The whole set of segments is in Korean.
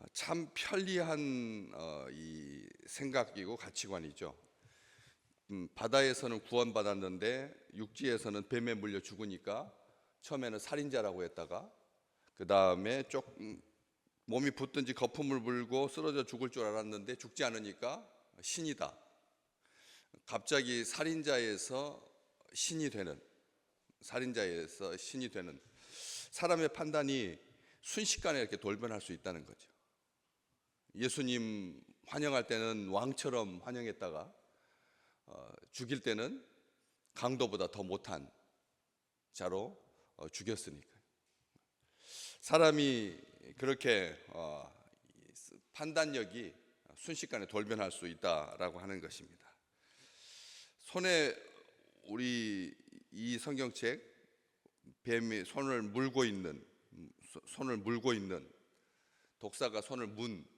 아, 참 편리한 어, 이 생각이고 가치관이죠. 음, 바다에서는 구원받았는데 육지에서는 뱀에 물려 죽으니까 처음에는 살인자라고 했다가 그 다음에 조금 몸이 붙든지 거품을 불고 쓰러져 죽을 줄 알았는데 죽지 않으니까 신이다. 갑자기 살인자에서 신이 되는 살인자에서 신이 되는 사람의 판단이 순식간에 이렇게 돌변할 수 있다는 거죠. 예수님 환영할 때는 왕처럼 환영했다가 어, 죽일 때는 강도보다 더 못한 자로 어, 죽였으니까요. 사람이 그렇게 어, 이 판단력이 순식간에 돌변할 수 있다라고 하는 것입니다. 손에 우리 이 성경책 뱀이 손을 물고 있는 손을 물고 있는 독사가 손을 문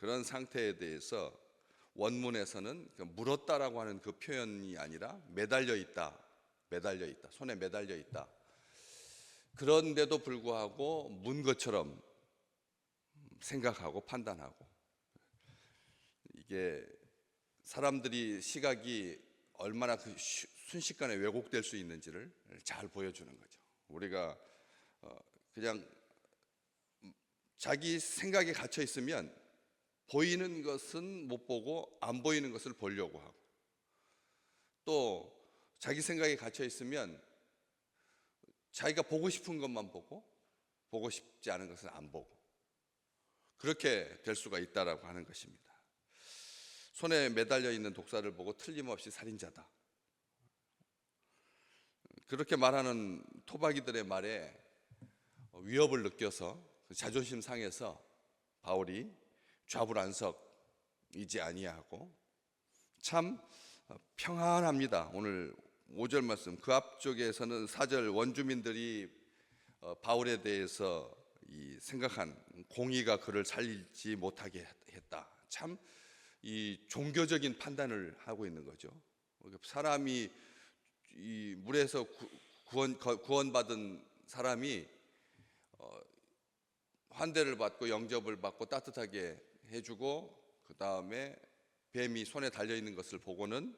그런 상태에 대해서 원문에서는 그 물었다라고 하는 그 표현이 아니라 매달려 있다, 매달려 있다, 손에 매달려 있다. 그런데도 불구하고 문 것처럼 생각하고 판단하고 이게 사람들이 시각이 얼마나 그 쉬- 순식간에 왜곡될 수 있는지를 잘 보여주는 거죠. 우리가 어, 그냥 자기 생각에 갇혀 있으면 보이는 것은 못 보고 안 보이는 것을 보려고 하고 또 자기 생각에 갇혀 있으면 자기가 보고 싶은 것만 보고 보고 싶지 않은 것은 안 보고 그렇게 될 수가 있다라고 하는 것입니다. 손에 매달려 있는 독사를 보고 틀림없이 살인자다. 그렇게 말하는 토박이들의 말에 위협을 느껴서 자존심 상해서 바울이 좌불안석이지 아니하고 참 평안합니다. 오늘 5절 말씀 그 앞쪽에서는 4절 원주민들이 어, 바울에 대해서 이 생각한 공의가 그를 살리지 못하게 했다. 참 이 종교적인 판단을 하고 있는 거죠. 사람이 이 물에서 구- 구원 거- 구원받은 사람이 어, 환대를 받고 영접을 받고 따뜻하게 해주고 그 다음에 뱀이 손에 달려 있는 것을 보고는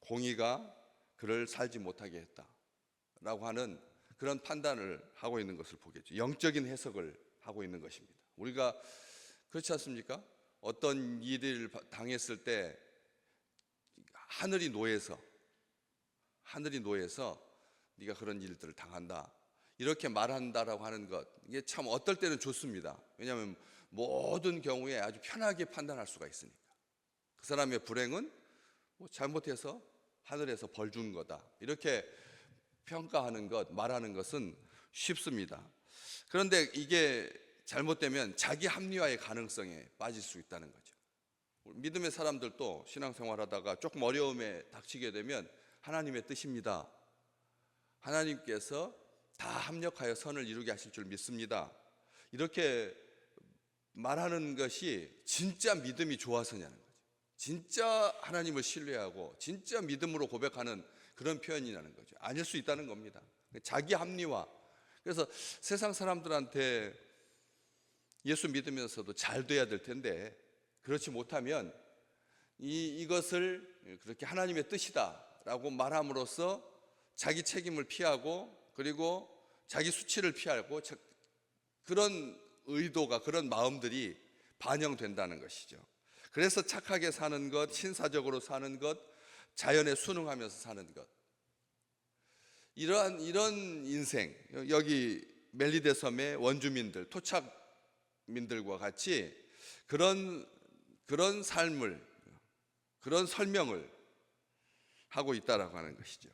공의가 그를 살지 못하게 했다라고 하는 그런 판단을 하고 있는 것을 보겠죠. 영적인 해석을 하고 있는 것입니다. 우리가 그렇지 않습니까? 어떤 일을 당했을 때 하늘이 노해서 하늘이 노해서 네가 그런 일들을 당한다. 이렇게 말한다라고 하는 것 이게 참 어떨 때는 좋습니다. 왜냐하면 모든 경우에 아주 편하게 판단할 수가 있으니까. 그 사람의 불행은 뭐 잘못해서 하늘에서 벌 준 거다. 이렇게 평가하는 것, 말하는 것은 쉽습니다. 그런데 이게 잘못되면 자기 합리화의 가능성에 빠질 수 있다는 거죠. 믿음의 사람들도 신앙생활 하다가 조금 어려움에 닥치게 되면 하나님의 뜻입니다. 하나님께서 다 합력하여 선을 이루게 하실 줄 믿습니다. 이렇게 말하는 것이 진짜 믿음이 좋아서냐는 거죠. 진짜 하나님을 신뢰하고 진짜 믿음으로 고백하는 그런 표현이라는 거죠. 아닐 수 있다는 겁니다. 자기 합리화. 그래서 세상 사람들한테 예수 믿으면서도 잘 돼야 될 텐데 그렇지 못하면 이, 이것을 그렇게 하나님의 뜻이다라고 말함으로써 자기 책임을 피하고 그리고 자기 수치를 피하고 자- 그런 의도가 그런 마음들이 반영된다는 것이죠. 그래서 착하게 사는 것, 신사적으로 사는 것, 자연에 순응하면서 사는 것. 이러한 이런 인생 여기 멜리데 섬의 원주민들, 토착민들과 같이 그런 그런 삶을 그런 설명을 하고 있다라고 하는 것이죠.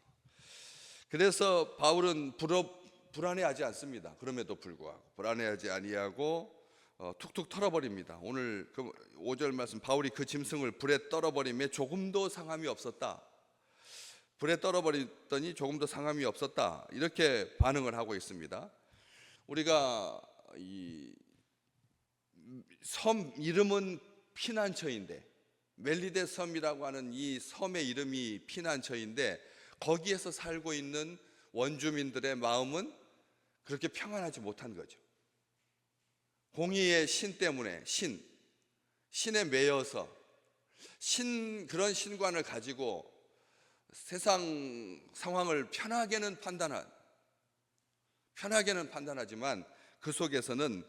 그래서 바울은 불어, 불안해하지 않습니다. 그럼에도 불구하고 불안해하지 아니하고 어, 툭툭 털어버립니다. 오늘 그 5절 말씀 바울이 그 짐승을 불에 떨어버림에 조금도 상함이 없었다. 불에 떨어버렸더니 조금도 상함이 없었다. 이렇게 반응을 하고 있습니다. 우리가 이 섬 이름은 피난처인데 멜리데 섬이라고 하는 이 섬의 이름이 피난처인데 거기에서 살고 있는 원주민들의 마음은 그렇게 평안하지 못한 거죠. 공의의 신 때문에 신 신에 매여서 신 그런 신관을 가지고 세상 상황을 편하게는 판단한 편하게는 판단하지만 그 속에서는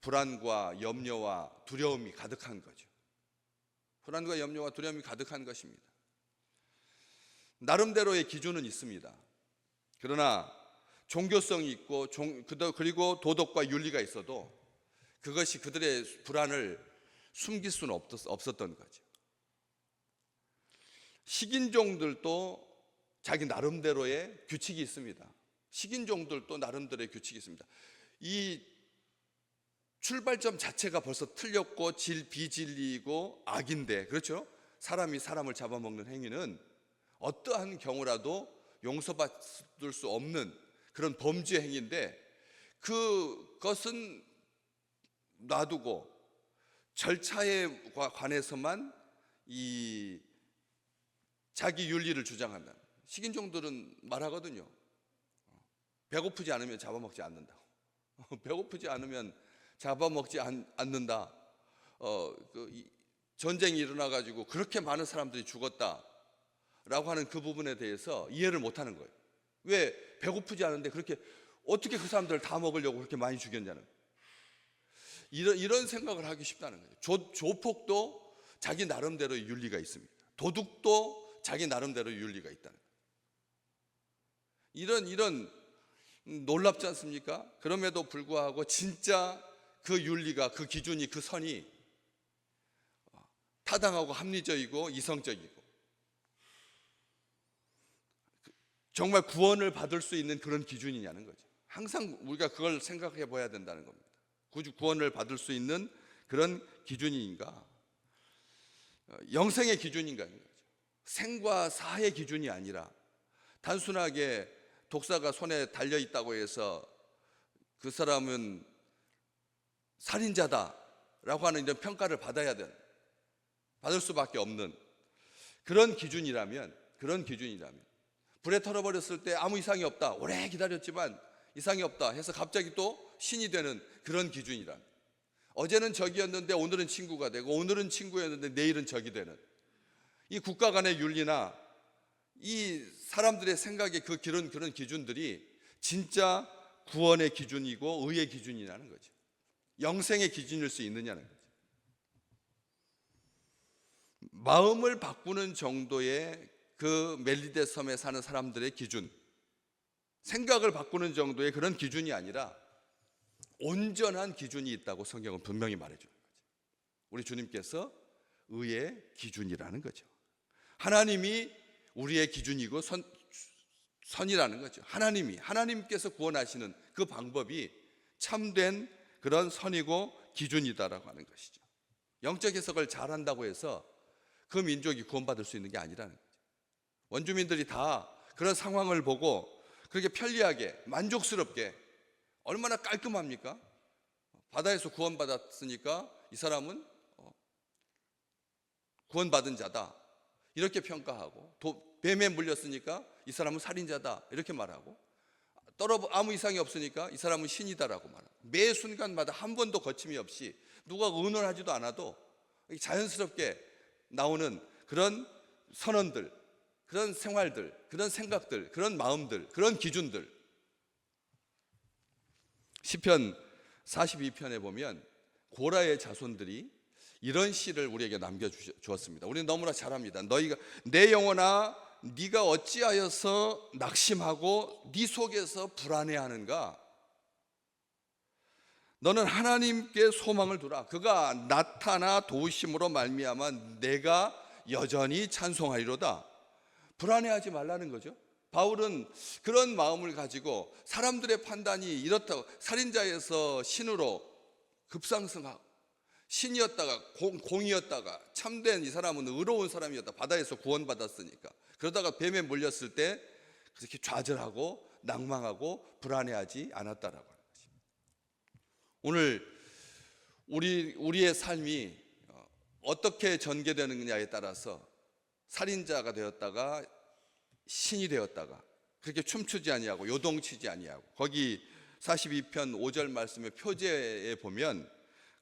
불안과 염려와 두려움이 가득한 거죠. 불안과 염려와 두려움이 가득한 것입니다. 나름대로의 기준은 있습니다. 그러나 종교성이 있고 종- 그리고 도덕과 윤리가 있어도 그것이 그들의 불안을 숨길 수는 없었, 없었 던 거죠. 식인종들도 자기 나름대로의 규칙이 있습니다. 식인종들도 나름대로의 규칙이 있습니다. 이 출발점 자체가 벌써 틀렸고 질 비진리이고 악인데 그렇죠? 사람이 사람을 잡아먹는 행위는 어떠한 경우라도 용서받을 수 없는 그런 범죄 행위인데 그것은 놔두고 절차에 과- 관해서만 이 자기 윤리를 주장한다. 식인종들은 말하거든요. 배고프지 않으면 잡아먹지 않는다고. 배고프지 않으면 잡아먹지 않, 않는다. 어, 그 이- 전쟁이 일어나 가지고 그렇게 많은 사람들이 죽었다라고 하는 그 부분에 대해서 이해를 못 하는 거예요. 왜 배고프지 않은데 그렇게 어떻게 그 사람들을 다 먹으려고 그렇게 많이 죽였냐는. 이런 이런 생각을 하기 쉽다는 거예요. 조, 조폭도 자기 나름대로의 윤리가 있습니다. 도둑도 자기 나름대로의 윤리가 있다는 거예요. 이런 이런 놀랍지 않습니까? 그럼에도 불구하고 진짜 그 윤리가 그 기준이 그 선이 타당하고 합리적이고 이성적이고 정말 구원을 받을 수 있는 그런 기준이냐는 거죠. 항상 우리가 그걸 생각해 봐야 된다는 겁니다. 구주 구원을 받을 수 있는 그런 기준인가? 어, 영생의 기준인가? 생과 사의 기준이 아니라 단순하게 독사가 손에 달려 있다고 해서 그 사람은 살인자다라고 하는 이런 평가를 받아야 되는 받을 수밖에 없는 그런 기준이라면 그런 기준이라면 불에 털어버렸을 때 아무 이상이 없다 오래 기다렸지만 이상이 없다 해서 갑자기 또 신이 되는 그런 기준이라 어제는 적이었는데 오늘은 친구가 되고 오늘은 친구였는데 내일은 적이 되는 이 국가 간의 윤리나 이 사람들의 생각의 그 그런 그런 기준들이 진짜 구원의 기준이고 의의 기준이라는 거죠. 영생의 기준일 수 있느냐는 거죠. 마음을 바꾸는 정도의 그 멜리데 섬에 사는 사람들의 기준, 생각을 바꾸는 정도의 그런 기준이 아니라 온전한 기준이 있다고 성경은 분명히 말해주는 거죠. 우리 주님께서 의의 기준이라는 거죠. 하나님이 우리의 기준이고 선, 선이라는 거죠. 하나님이 하나님께서 구원하시는 그 방법이 참된 그런 선이고 기준이다라고 하는 것이죠. 영적 해석을 잘한다고 해서 그 민족이 구원받을 수 있는 게 아니라는 거죠. 원주민들이 다 그런 상황을 보고 그렇게 편리하게 만족스럽게 얼마나 깔끔합니까? 바다에서 구원받았으니까 이 사람은 어, 구원받은 자다. 이렇게 평가하고 도, 뱀에 물렸으니까 이 사람은 살인자다. 이렇게 말하고 떨어 아무 이상이 없으니까 이 사람은 신이다라고 말하고 매 순간마다 한 번도 거침이 없이 누가 의논하지도 않아도 자연스럽게 나오는 그런 선언들, 그런 생활들, 그런 생각들, 그런 마음들, 그런 기준들. 시편 42편에 보면 고라의 자손들이 이런 시를 우리에게 남겨 주었습니다. 우리는 너무나 잘합니다. 너희가 내 영혼아 네가 어찌하여서 낙심하고 네 속에서 불안해하는가? 너는 하나님께 소망을 두라. 그가 나타나 도우심으로 말미암아 내가 여전히 찬송하리로다. 불안해하지 말라는 거죠. 바울은 그런 마음을 가지고 사람들의 판단이 이렇다고 살인자에서 신으로 급상승하고 신이었다가 공, 공이었다가 참된 이 사람은 의로운 사람이었다. 바다에서 구원받았으니까. 그러다가 뱀에 물렸을 때 그렇게 좌절하고 낭망하고 불안해하지 않았다라고 하는 것입니다. 오늘 우리 우리의 삶이 어, 어떻게 전개되느냐에 따라서 살인자가 되었다가 신이 되었다가 그렇게 춤추지 아니하고 요동치지 아니하고 거기 42편 5절 말씀의 표제에 보면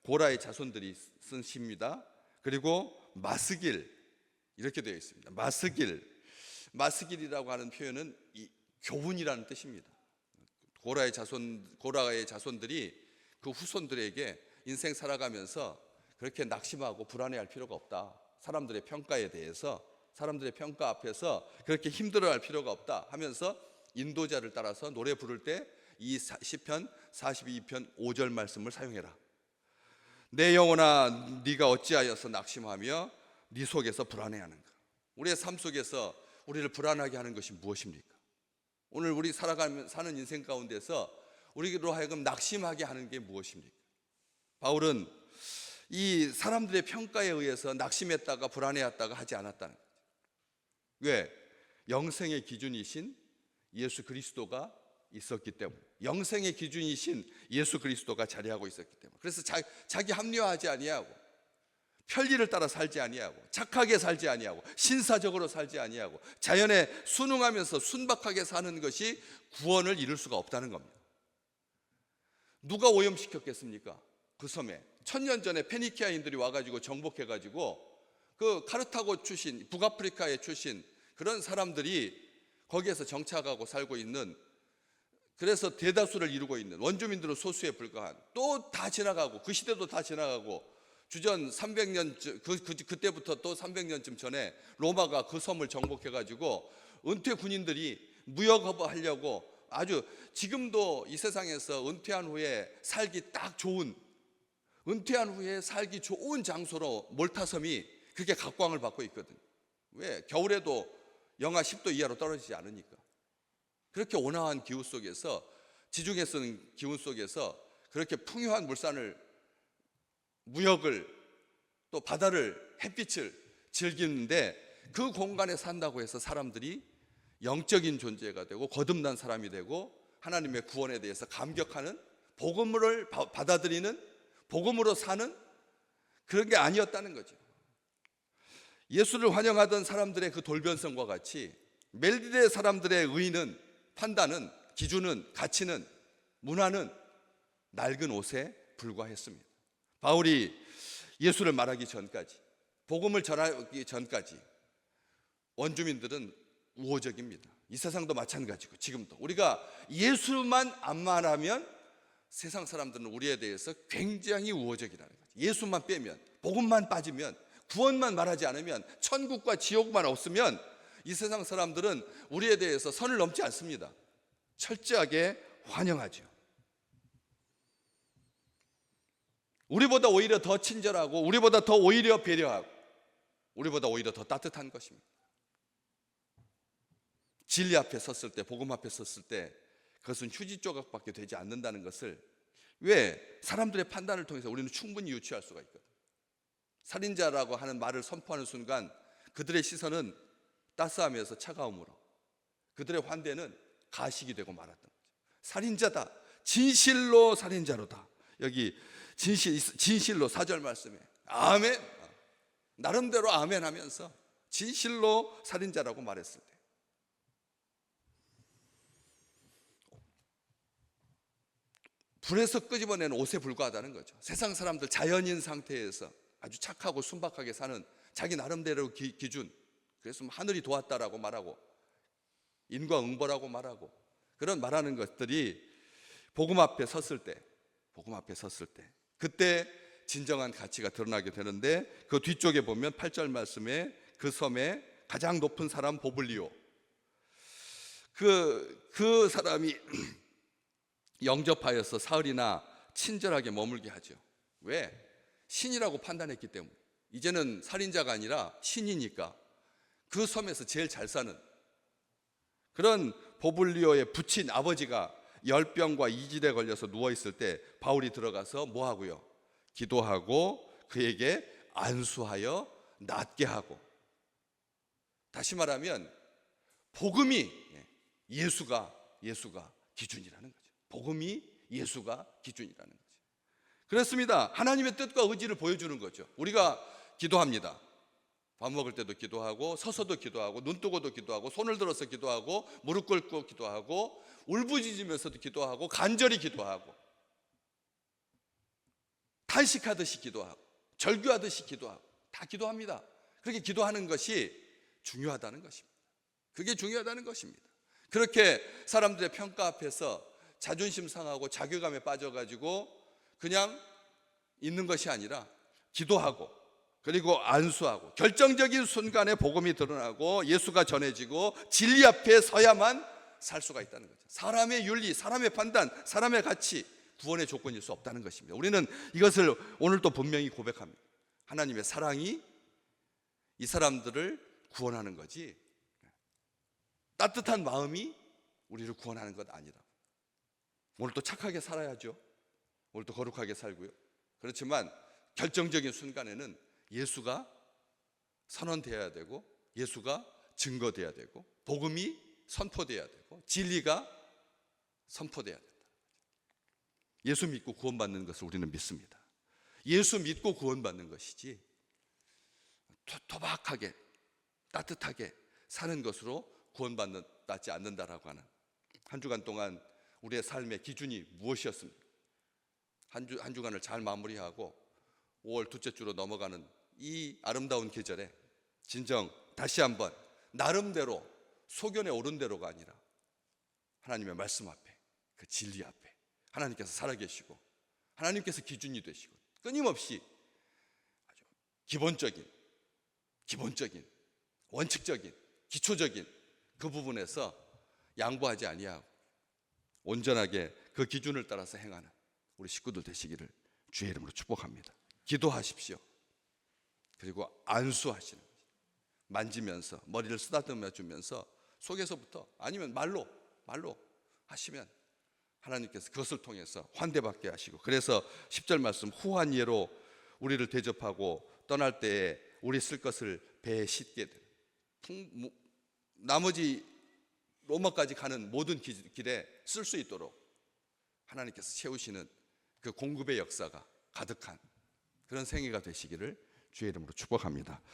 고라의 자손들이 쓴 시입니다. 그리고 마스길 이렇게 되어 있습니다. 마스길 마스길이라고 하는 표현은 이 교훈이라는 뜻입니다. 고라의 자손 고라의 자손들이 그 후손들에게 인생 살아가면서 그렇게 낙심하고 불안해할 필요가 없다. 사람들의 평가에 대해서 사람들의 평가 앞에서 그렇게 힘들어할 필요가 없다 하면서 인도자를 따라서 노래 부를 때 이 시편 42편 5절 말씀을 사용해라. 내 영혼아 네가 어찌하여서 낙심하며 네 속에서 불안해하는가? 우리의 삶 속에서 우리를 불안하게 하는 것이 무엇입니까? 오늘 우리 살아가면 사는 인생 가운데서 우리로 하여금 낙심하게 하는 게 무엇입니까? 바울은 이 사람들의 평가에 의해서 낙심했다가 불안해했다가 하지 않았다는 거죠. 왜? 영생의 기준이신 예수 그리스도가 있었기 때문에 영생의 기준이신 예수 그리스도가 자리하고 있었기 때문에 그래서 자, 자기 합리화하지 아니하고 편리를 따라 살지 아니하고 착하게 살지 아니하고 신사적으로 살지 아니하고 자연에 순응하면서 순박하게 사는 것이 구원을 이룰 수가 없다는 겁니다. 누가 오염시켰겠습니까? 그 섬에 천년 전에 페니키아인들이 와가지고 정복해가지고 그 카르타고 출신 북아프리카의 출신 그런 사람들이 거기에서 정착하고 살고 있는 그래서 대다수를 이루고 있는 원주민들은 소수에 불과한 또 다 지나가고 그 시대도 다 지나가고 주전 300년 그, 그 그때부터 또 300년쯤 전에 로마가 그 섬을 정복해 가지고 은퇴 군인들이 무역하려고 아주 지금도 이 세상에서 은퇴한 후에 살기 딱 좋은 은퇴한 후에 살기 좋은 장소로 몰타섬이 그렇게 각광을 받고 있거든요. 왜? 겨울에도 영하 10도 이하로 떨어지지 않으니까. 그렇게 온화한 기후 속에서 지중해 쓰는 기운 속에서 그렇게 풍요한 물산을 무역을 또 바다를 햇빛을 즐기는데 그 공간에 산다고 해서 사람들이 영적인 존재가 되고 거듭난 사람이 되고 하나님의 구원에 대해서 감격하는 복음을 바- 받아들이는 복음으로 사는 그런 게 아니었다는 거죠. 예수를 환영하던 사람들의 그 돌변성과 같이 멜디데 사람들의 의는 판단은 기준은 가치는 문화는 낡은 옷에 불과했습니다. 바울이 예수를 말하기 전까지 복음을 전하기 전까지 원주민들은 우호적입니다. 이 세상도 마찬가지고 지금도 우리가 예수만 안 말하면 세상 사람들은 우리에 대해서 굉장히 우호적이라는 거죠. 예수만 빼면 복음만 빠지면 구원만 말하지 않으면 천국과 지옥만 없으면 이 세상 사람들은 우리에 대해서 선을 넘지 않습니다. 철저하게 환영하죠. 우리보다 오히려 더 친절하고 우리보다 더 오히려 배려하고 우리보다 오히려 더 따뜻한 것입니다. 진리 앞에 섰을 때 복음 앞에 섰을 때 그것은 휴지 조각밖에 되지 않는다는 것을 왜 사람들의 판단을 통해서 우리는 충분히 유추할 수가 있거든. 살인자라고 하는 말을 선포하는 순간 그들의 시선은 따스함에서 차가움으로 그들의 환대는 가식이 되고 말았던 거죠. 살인자다. 진실로 살인자로다. 여기 진실 진실로 사절 말씀에 아멘. 나름대로 아멘 하면서 진실로 살인자라고 말했을 때 불에서 끄집어낸 옷에 불과하다는 거죠. 세상 사람들 자연인 상태에서 아주 착하고 순박하게 사는 자기 나름대로 기, 기준. 그래서 뭐 하늘이 도왔다라고 말하고 인과응보라고 말하고 그런 말하는 것들이 복음 앞에 섰을 때, 복음 앞에 섰을 때 그때 진정한 가치가 드러나게 되는데 그 뒤쪽에 보면 8절 말씀에 그 섬에 가장 높은 사람 보블리오 그, 그 사람이 영접하여서 사흘이나 친절하게 머물게 하죠. 왜? 신이라고 판단했기 때문에. 이제는 살인자가 아니라 신이니까 그 섬에서 제일 잘 사는 그런 보블리오의 부친 아버지가 열병과 이질에 걸려서 누워 있을 때 바울이 들어가서 뭐 하고요? 기도하고 그에게 안수하여 낫게 하고 다시 말하면 복음이 예수가 예수가 기준이라는 거죠. 복음이 예수가 기준이라는 거죠. 그렇습니다. 하나님의 뜻과 의지를 보여주는 거죠. 우리가 기도합니다. 밥 먹을 때도 기도하고 서서도 기도하고 눈 뜨고도 기도하고 손을 들어서 기도하고 무릎 꿇고 기도하고 울부짖으면서도 기도하고 간절히 기도하고 탄식하듯이 기도하고 절규하듯이 기도하고 다 기도합니다. 그렇게 기도하는 것이 중요하다는 것입니다. 그게 중요하다는 것입니다. 그렇게 사람들의 평가 앞에서 자존심 상하고 자괴감에 빠져가지고 그냥 있는 것이 아니라 기도하고 그리고 안수하고 결정적인 순간에 복음이 드러나고 예수가 전해지고 진리 앞에 서야만 살 수가 있다는 거죠. 사람의 윤리, 사람의 판단, 사람의 가치 구원의 조건일 수 없다는 것입니다. 우리는 이것을 오늘 또 분명히 고백합니다. 하나님의 사랑이 이 사람들을 구원하는 거지 따뜻한 마음이 우리를 구원하는 것 아니다. 오늘 또 착하게 살아야죠. 오늘 또 거룩하게 살고요. 그렇지만 결정적인 순간에는 예수가 선언되어야 되고 예수가 증거돼야 되고 복음이 선포돼야 되고 진리가 선포돼야 된다. 예수 믿고 구원받는 것을 우리는 믿습니다. 예수 믿고 구원받는 것이지 토- 토박하게 따뜻하게 사는 것으로 구원받지 않는다라고 하는 한 주간 동안 우리의 삶의 기준이 무엇이었습니까? 한, 주, 한 주간을 잘 마무리하고 5월 둘째 주로 넘어가는 이 아름다운 계절에 진정 다시 한번 나름대로 소견에 오른 대로가 아니라 하나님의 말씀 앞에 그 진리 앞에 하나님께서 살아계시고 하나님께서 기준이 되시고 끊임없이 아주 기본적인 기본적인 원칙적인 기초적인 그 부분에서 양보하지 아니하고 온전하게 그 기준을 따라서 행하는 우리 식구들 되시기를 주의 이름으로 축복합니다. 기도하십시오. 그리고 안수하시는. 만지면서 머리를 쓰다듬어 주면서 속에서부터 아니면 말로 말로 하시면 하나님께서 그것을 통해서 환대받게 하시고 그래서 10절 말씀 후한 예로 우리를 대접하고 떠날 때에 우리 쓸 것을 배에 싣게 되 풍- 뭐, 나머지 로마까지 가는 모든 기- 길에 쓸 수 있도록 하나님께서 채우시는 그 공급의 역사가 가득한 그런 생애가 되시기를 주의 이름으로 축복합니다.